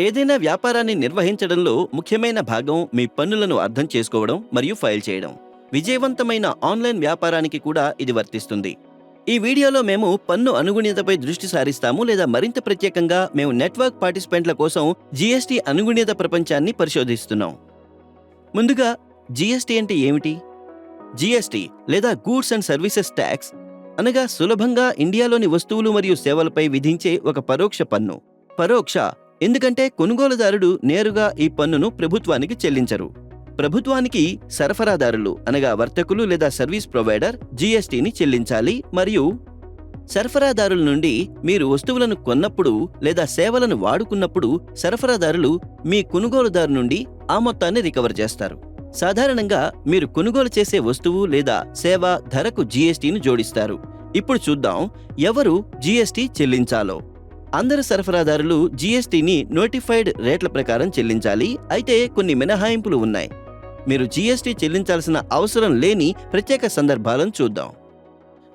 ఏదైనా వ్యాపారాన్ని నిర్వహించడంలో ముఖ్యమైన భాగం మీ పన్నులను అర్థం చేసుకోవడం మరియు ఫైల్ చేయడం. విజయవంతమైన ఆన్లైన్ వ్యాపారానికి కూడా ఇది వర్తిస్తుంది. ఈ వీడియోలో మేము పన్ను అనుగుణ్యతపై దృష్టి సారిస్తాము లేదా మరింత ప్రత్యేకంగా మేము నెట్వర్క్ పార్టిసిపెంట్ల కోసం జీఎస్టీ అనుగుణ్యత ప్రపంచాన్ని పరిశోధిస్తున్నాం. ముందుగా జీఎస్టీ అంటే ఏమిటి? జీఎస్టీ లేదా గూడ్స్ అండ్ సర్వీసెస్ ట్యాక్స్ అనగా సులభంగా ఇండియాలోని వస్తువులు మరియు సేవలపై విధించే ఒక పరోక్ష పన్ను. పరోక్ష ఎందుకంటే కొనుగోలుదారుడు నేరుగా ఈ పన్నును ప్రభుత్వానికి చెల్లించరు. ప్రభుత్వానికి సరఫరాదారులు అనగా వర్తకులు లేదా సర్వీస్ ప్రొవైడర్ జీఎస్టీని చెల్లించాలి మరియు సరఫరాదారుల నుండి మీరు వస్తువులను కొన్నప్పుడు లేదా సేవలను వాడుకున్నప్పుడు సరఫరాదారులు మీ కొనుగోలుదారు నుండి ఆ మొత్తాన్ని రికవర్ చేస్తారు. సాధారణంగా మీరు కొనుగోలు చేసే వస్తువు లేదా సేవ ధరకు జీఎస్టీని జోడిస్తారు. ఇప్పుడు చూద్దాం ఎవరు జీఎస్టీ చెల్లించాలో. అందరు సరఫరాదారులు జీఎస్టీని నోటిఫైడ్ రేట్ల ప్రకారం చెల్లించాలి. అయితే కొన్ని మినహాయింపులు ఉన్నాయి. మీరు జీఎస్టీ చెల్లించాల్సిన అవసరం లేని ప్రత్యేక సందర్భాలను చూద్దాం.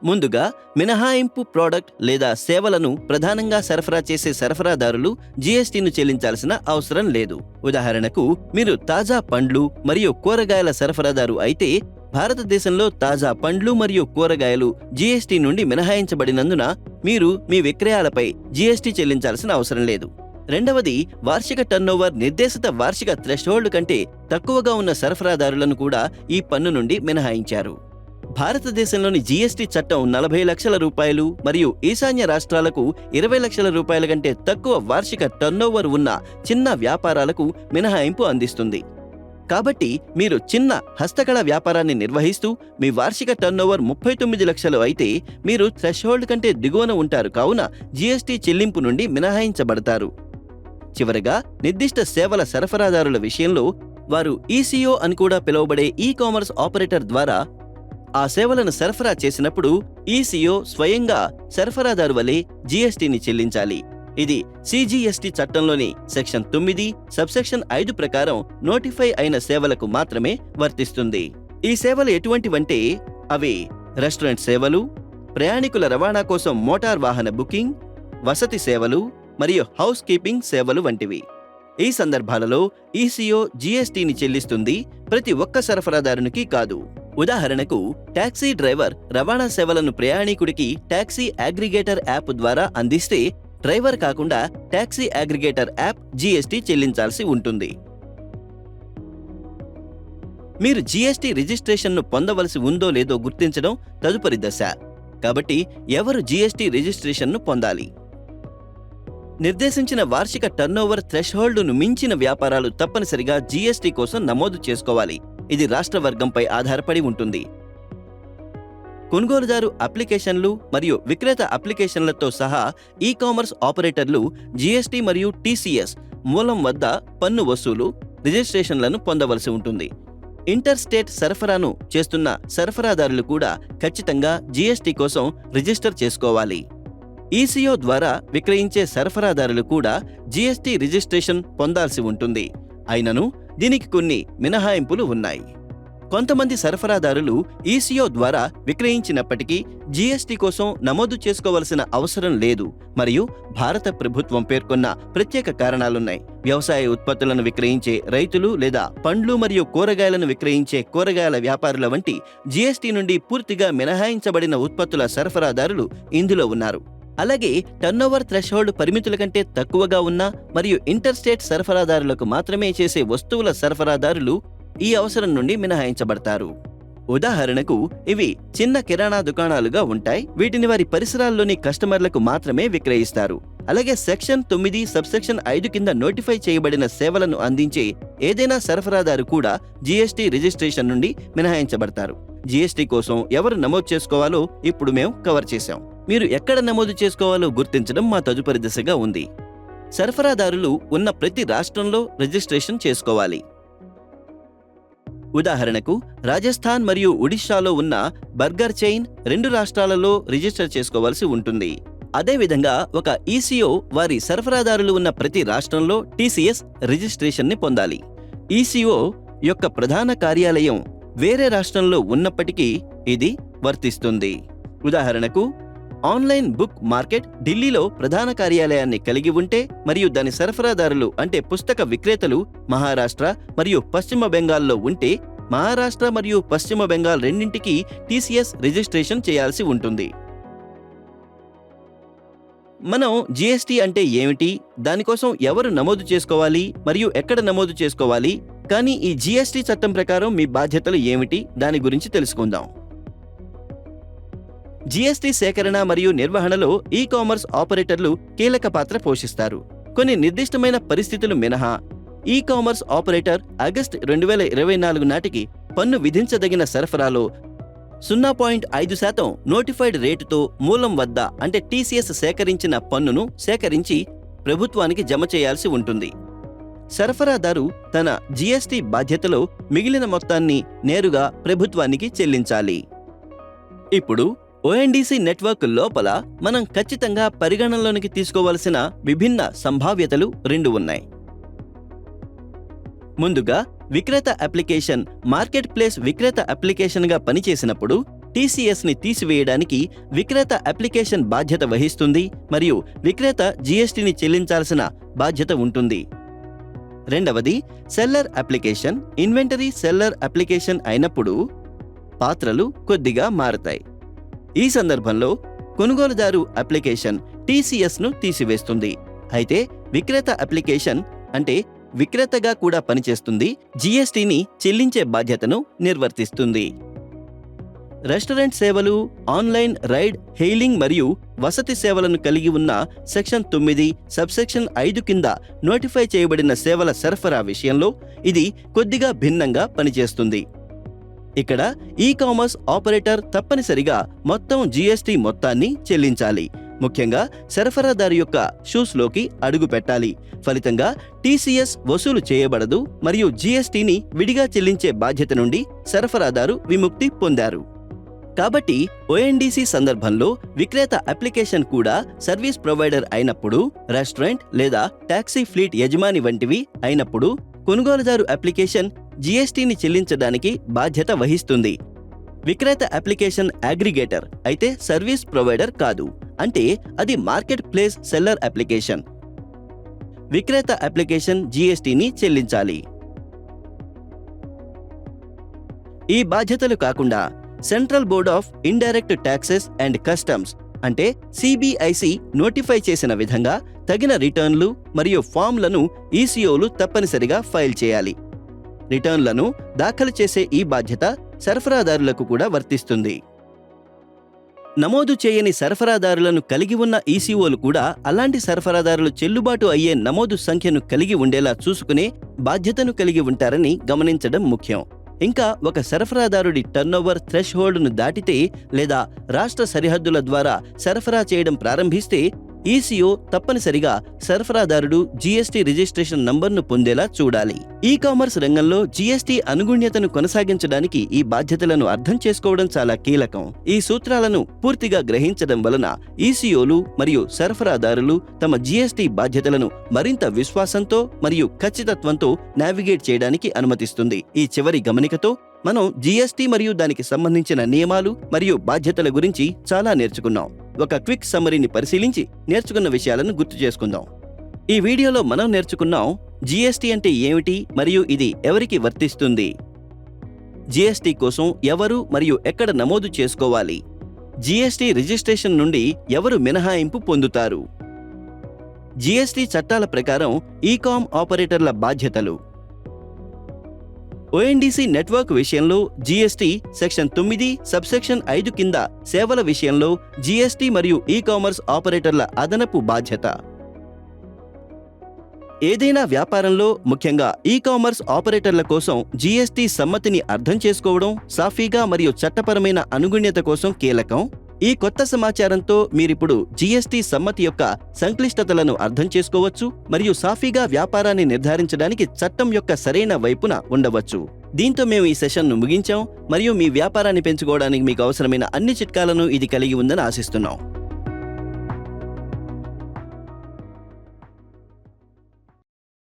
ముందుగా మినహాయింపు ప్రోడక్ట్ లేదా సేవలను ప్రధానంగా సరఫరా చేసే సరఫరాదారులు జీఎస్టీను చెల్లించాల్సిన అవసరం లేదు. ఉదాహరణకు మీరు తాజా పండ్లు మరియు కూరగాయల సరఫరాదారు అయితే భారతదేశంలో తాజా పండ్లు మరియు కూరగాయలు జీఎస్టీ నుండి మినహాయించబడినందున మీరు మీ విక్రయాలపై జీఎస్టీ చెల్లించాల్సిన అవసరం లేదు. రెండవది వార్షిక టర్నోవర్ నిర్దేశిత వార్షిక థ్రెష్హోల్డ్ కంటే తక్కువగా ఉన్న సరఫరాదారులను కూడా ఈ పన్ను నుండి మినహాయించారు. భారతదేశంలోని జీఎస్టీ చట్టం నలభై లక్షల రూపాయలు మరియు ఈశాన్య రాష్ట్రాలకు ఇరవై లక్షల రూపాయల కంటే తక్కువ వార్షిక టర్నోవర్ ఉన్న చిన్న వ్యాపారాలకు మినహాయింపు అందిస్తుంది. కాబట్టి మీరు చిన్న హస్తకళ వ్యాపారాన్ని నిర్వహిస్తూ మీ వార్షిక టర్నోవర్ ముప్పై తొమ్మిది లక్షలు అయితే మీరు థ్రెషోల్డ్ కంటే దిగువన ఉంటారు. కావున జీఎస్టీ చెల్లింపు నుండి మినహాయించబడతారు. చివరగా నిర్దిష్ట సేవల సరఫరాదారుల విషయంలో వారు ఈసీఓ అని కూడా పిలువబడే ఈ కామర్స్ ఆపరేటర్ ద్వారా ఆ సేవలను సరఫరా చేసినప్పుడు ఈసీఓ స్వయంగా సరఫరాదారు వలె జీఎస్టీని చెల్లించాలి. ఇది సిజిఎస్టి చట్టంలోని సెక్షన్ తొమ్మిది సబ్సెక్షన్ ఐదు ప్రకారం నోటిఫై అయిన సేవలకు మాత్రమే వర్తిస్తుంది. ఈ సేవలు ఎటువంటివంటే అవి రెస్టారెంట్ సేవలు ప్రయాణికుల రవాణా కోసం మోటార్ వాహన బుకింగ్ వసతి సేవలు మరియు హౌస్ కీపింగ్ సేవలు వంటివి. ఈ సందర్భాలలో ఈసీఓ జీఎస్టీని చెల్లిస్తుంది ప్రతి ఒక్క సరఫరాదారునికి కాదు. ఉదాహరణకు టాక్సీ డ్రైవర్ రవాణా సేవలను ప్రయాణికుడికి టాక్సీ అగ్రిగేటర్ యాప్ ద్వారా అందిస్తే డ్రైవర్ కాకుండా ట్యాక్సీ అగ్రిగేటర్ యాప్ జీఎస్టీ చెల్లించాల్సి ఉంటుంది. మీరు జీఎస్టీ రిజిస్ట్రేషన్ను పొందవలసి ఉందో లేదో గుర్తించడం తదుపరి దశ. కాబట్టి ఎవరు జీఎస్టీ రిజిస్ట్రేషన్ను పొందాలి? నిర్దేశించిన వార్షిక టర్నోవర్ థ్రెష్హోల్డ్ను మించిన వ్యాపారాలు తప్పనిసరిగా జీఎస్టీ కోసం నమోదు చేసుకోవాలి. ఇది రాష్ట్ర వర్గంపై ఆధారపడి ఉంటుంది. కొనుగోలుదారు అప్లికేషన్లు మరియు విక్రేత అప్లికేషన్లతో సహా ఈ కామర్స్ ఆపరేటర్లు జీఎస్టీ మరియు టీసీఎస్ మూలం వద్ద పన్ను వసూలు రిజిస్ట్రేషన్లను పొందవలసి ఉంటుంది. ఇంటర్ స్టేట్ సరఫరాను చేస్తున్న సరఫరాదారులు కూడా ఖచ్చితంగా జీఎస్టీ కోసం రిజిస్టర్ చేసుకోవాలి. ఈసీఓ ద్వారా విక్రయించే సరఫరాదారులు కూడా జీఎస్టీ రిజిస్ట్రేషన్ పొందాల్సి ఉంటుంది. అయినను దీనికి కొన్ని మినహాయింపులు ఉన్నాయి. కొంతమంది సరఫరాదారులు ఈసీఓ ద్వారా విక్రయించినప్పటికీ జీఎస్టీ కోసం నమోదు చేసుకోవలసిన అవసరం లేదు. మరియు భారత ప్రభుత్వం పేర్కొన్న ప్రత్యేక కారణాలున్నాయి. వ్యవసాయ ఉత్పత్తులను విక్రయించే రైతులు లేదా పండ్లు మరియు కూరగాయలను విక్రయించే కూరగాయల వ్యాపారుల వంటి జీఎస్టీ నుండి పూర్తిగా మినహాయించబడిన ఉత్పత్తుల సరఫరాదారులు ఇందులో ఉన్నారు. అలాగే టర్నోవర్ థ్రెషోల్డ్ పరిమితుల కంటే తక్కువగా ఉన్న మరియు ఇంటర్ స్టేట్ సరఫరాదారులకు మాత్రమే చేసే వస్తువుల సరఫరాదారులు ఈ అవసరం నుండి మినహాయించబడతారు. ఉదాహరణకు ఇవి చిన్న కిరాణా దుకాణాలుగా ఉంటాయి. వీటిని వారి పరిసరాల్లోని కస్టమర్లకు మాత్రమే విక్రయిస్తారు. అలాగే సెక్షన్ తొమ్మిది సబ్సెక్షన్ ఐదు కింద నోటిఫై చేయబడిన సేవలను అందించే ఏదైనా సరఫరాదారు కూడా జీఎస్టీ రిజిస్ట్రేషన్ నుండి మినహాయించబడతారు. జీఎస్టీ కోసం ఎవరు నమోదు చేసుకోవాలో ఇప్పుడు మేము కవర్ చేశాం. మీరు ఎక్కడ నమోదు చేసుకోవాలో గుర్తించడం మా తదుపరి దశగా ఉంది. సరఫరాదారులు ఉన్న ప్రతి రాష్ట్రంలో రిజిస్ట్రేషన్ చేసుకోవాలి. ఉదాహరణకు రాజస్థాన్ మరియు ఒడిశాలో ఉన్న బర్గర్ చైన్ రెండు రాష్ట్రాలలో రిజిస్టర్ చేసుకోవాల్సి ఉంటుంది. అదేవిధంగా ఒక ఈసీఓ వారి సరఫరాదారులు ఉన్న ప్రతి రాష్ట్రంలో టీసీఎస్ రిజిస్ట్రేషన్ని పొందాలి. ఈసీఓ యొక్క ప్రధాన కార్యాలయం వేరే రాష్ట్రంలో ఉన్నప్పటికీ ఇది వర్తిస్తుంది. ఉదాహరణకు ఆన్లైన్ బుక్ మార్కెట్ ఢిల్లీలో ప్రధాన కార్యాలయాన్ని కలిగి ఉంటే మరియు దాని సరఫరాదారులు అంటే పుస్తక విక్రేతలు మహారాష్ట్ర మరియు పశ్చిమ బెంగాల్లో ఉంటే మహారాష్ట్ర మరియు పశ్చిమ బెంగాల్ రెండింటికి టీసీఎస్ రిజిస్ట్రేషన్ చేయాల్సి ఉంటుంది. మనం జీఎస్టీ అంటే ఏమిటి? దానికోసం ఎవరు నమోదు చేసుకోవాలి? మరియు ఎక్కడ నమోదు చేసుకోవాలి? కానీ ఈ జీఎస్టీ చట్టం ప్రకారం మీ బాధ్యతలు ఏమిటి? దాని గురించి తెలుసుకుందాం. జీఎస్టీ సేకరణ మరియు నిర్వహణలో ఈ కామర్స్ ఆపరేటర్లు కీలక పాత్ర పోషిస్తారు. కొన్ని నిర్దిష్టమైన పరిస్థితులు మినహా ఈ కామర్స్ ఆపరేటర్ ఆగస్ట్ రెండు వేల ఇరవై నాలుగు నాటికి పన్ను విధించదగిన సరఫరాలో సున్నా పాయింట్ ఐదు శాతం నోటిఫైడ్ రేటుతో మూలం వద్ద అంటే టీసీఎస్ సేకరించిన పన్నును సేకరించి ప్రభుత్వానికి జమ చేయాల్సి ఉంటుంది. సరఫరాదారు తన జీఎస్టీ బాధ్యతలో మిగిలిన మొత్తాన్ని నేరుగా ప్రభుత్వానికి చెల్లించాలి. ఇప్పుడు ఓఎన్డీసీ నెట్వర్క్ లోపల మనం ఖచ్చితంగా పరిగణనలోనికి తీసుకోవలసిన విభిన్న సంభావ్యతలు రెండు ఉన్నాయి. ముందుగా విక్రేత అప్లికేషన్ మార్కెట్ ప్లేస్ విక్రేత అప్లికేషన్గా పనిచేసినప్పుడు టీసీఎస్ని తీసివేయడానికి విక్రేత అప్లికేషన్ బాధ్యత వహిస్తుంది మరియు విక్రేత జీఎస్టీని చెల్లించాల్సిన బాధ్యత ఉంటుంది. రెండవది seller application inventory seller application అయినప్పుడు పాత్రలు కొద్దిగా మారతాయి. ఈ సందర్భంలో కొనుగోలుదారు అప్లికేషన్ టీసీఎస్ను తీసివేస్తుంది. అయితే విక్రేత అప్లికేషన్ అంటే విక్రేతగా కూడా పనిచేస్తుంది జీఎస్టీని చెల్లించే బాధ్యతను నిర్వర్తిస్తుంది. రెస్టారెంట్ సేవలు ఆన్లైన్ రైడ్ హెయిలింగ్ మరియు వసతి సేవలను కలిగి ఉన్న సెక్షన్ తొమ్మిది సబ్సెక్షన్ ఐదు కింద నోటిఫై చేయబడిన సేవల సరఫరా విషయంలో ఇది కొద్దిగా భిన్నంగా పనిచేస్తుంది. ఇక్కడ ఈ కామర్స్ ఆపరేటర్ తప్పనిసరిగా మొత్తం జీఎస్టీ మొత్తాన్ని చెల్లించాలి. ముఖ్యంగా సరఫరాదారు యొక్క షూస్లోకి అడుగు పెట్టాలి. ఫలితంగా టీసీఎస్ వసూలు చేయబడదు మరియు జీఎస్టీని విడిగా చెల్లించే బాధ్యత నుండి సరఫరాదారు విముక్తి పొందారు. కాబట్టి ఓఎన్డీసీ సందర్భంలో విక్రేత అప్లికేషన్ కూడా సర్వీస్ ప్రొవైడర్ అయినప్పుడు రెస్టారెంట్ లేదా టాక్సీ ఫ్లీట్ యజమాని వంటివి అయినప్పుడు కొనుగోలుదారు అప్లికేషన్ జీఎస్టీని చెల్లించడానికి బాధ్యత వహిస్తుంది. విక్రేత అప్లికేషన్ అగ్రిగేటర్ అయితే సర్వీస్ ప్రొవైడర్ కాదు. అంటే అది మార్కెట్ ప్లేస్ సెల్లర్ అప్లికేషన్. విక్రేత అప్లికేషన్ జీఎస్టీని చెల్లించాలి. ఈ బాధ్యతలు కాకుండా Central Board of Indirect Taxes and Customs అంటే సిబిఐసి నోటిఫై చేసిన విధంగా తగిన రిటర్న్లు మరియు ఫామ్లను ఈసీఓలు తప్పనిసరిగా ఫైల్ చేయాలి. రిటర్న్లను దాఖలు చేసే ఈ బాధ్యత సరఫరాదారులకు కూడా వర్తిస్తుంది. నమోదు చేయని సరఫరాదారులను కలిగి ఉన్న ఈసీఓలు కూడా అలాంటి సరఫరాదారులు చెల్లుబాటు అయ్యే నమోదు సంఖ్యను కలిగి ఉండేలా చూసుకునే బాధ్యతను కలిగి ఉంటారని గమనించడం ముఖ్యం. ఇంకా ఒక సరఫరాదారుడి టర్నోవర్ థ్రెష్ హోల్డ్ను దాటితే లేదా రాష్ట్ర సరిహద్దుల ద్వారా సరఫరా చేయడం ప్రారంభిస్తే ఈసీఓ తప్పనిసరిగా సరఫరాదారుడు జీఎస్టీ రిజిస్ట్రేషన్ నంబర్ను పొందేలా చూడాలి. ఈ కామర్స్ రంగంలో జీఎస్టీ అనుగుణ్యతను కొనసాగించడానికి ఈ బాధ్యతలను అర్థం చేసుకోవడం చాలా కీలకం. ఈ సూత్రాలను పూర్తిగా గ్రహించడం వలన ఈసీఓలు మరియు సరఫరాదారులు తమ జీఎస్టీ బాధ్యతలను మరింత విశ్వాసంతో మరియు ఖచ్చితత్వంతో నావిగేట్ చేయడానికి అనుమతిస్తుంది. ఈ చివరి గమనికతో మనం జీఎస్టీ మరియు దానికి సంబంధించిన నియమాలు మరియు బాధ్యతల గురించి చాలా నేర్చుకున్నాం. ఒక క్విక్ సమ్మరీని పరిశీలించి నేర్చుకున్న విషయాలను గుర్తు చేసుకుందాం. ఈ వీడియోలో మనం నేర్చుకున్నాం జీఎస్టీ అంటే ఏమిటి మరియు ఇది ఎవరికి వర్తిస్తుంది? జీఎస్టీ కోసం ఎవరు మరియు ఎక్కడ నమోదు చేసుకోవాలి? జీఎస్టీ రిజిస్ట్రేషన్ నుండి ఎవరు మినహాయింపు పొందుతారు? జీఎస్టీ చట్టాల ప్రకారం ఈకామ్ ఆపరేటర్ల బాధ్యతలు. ఓఎన్డీసీ నెట్వర్క్ విషయంలో జీఎస్టీ సెక్షన్ తొమ్మిది సబ్సెక్షన్ ఐదు కింద సేవల విషయంలో జీఎస్టీ మరియు ఈ కామర్స్ ఆపరేటర్ల అదనపు బాధ్యత. ఏదైనా వ్యాపారంలో ముఖ్యంగా ఈ కామర్స్ ఆపరేటర్ల కోసం జీఎస్టీ సమ్మతిని అర్థం చేసుకోవడం సాఫీగా మరియు చట్టపరమైన అనుగుణ్యత కోసం కీలకం. ఈ కొత్త సమాచారంతో మీరిప్పుడు జీఎస్టీ సమ్మతి యొక్క సంక్లిష్టతలను అర్థం చేసుకోవచ్చు మరియు సాఫీగా వ్యాపారాన్ని నిర్ధారించడానికి చట్టం యొక్క సరైన వైపున ఉండవచ్చు. దీంతో మేము ఈ సెషన్ను ముగించాం మరియు మీ వ్యాపారాన్ని పెంచుకోవడానికి మీకు అవసరమైన అన్ని చిట్కాలను ఇది కలిగి ఉందని ఆశిస్తున్నాం.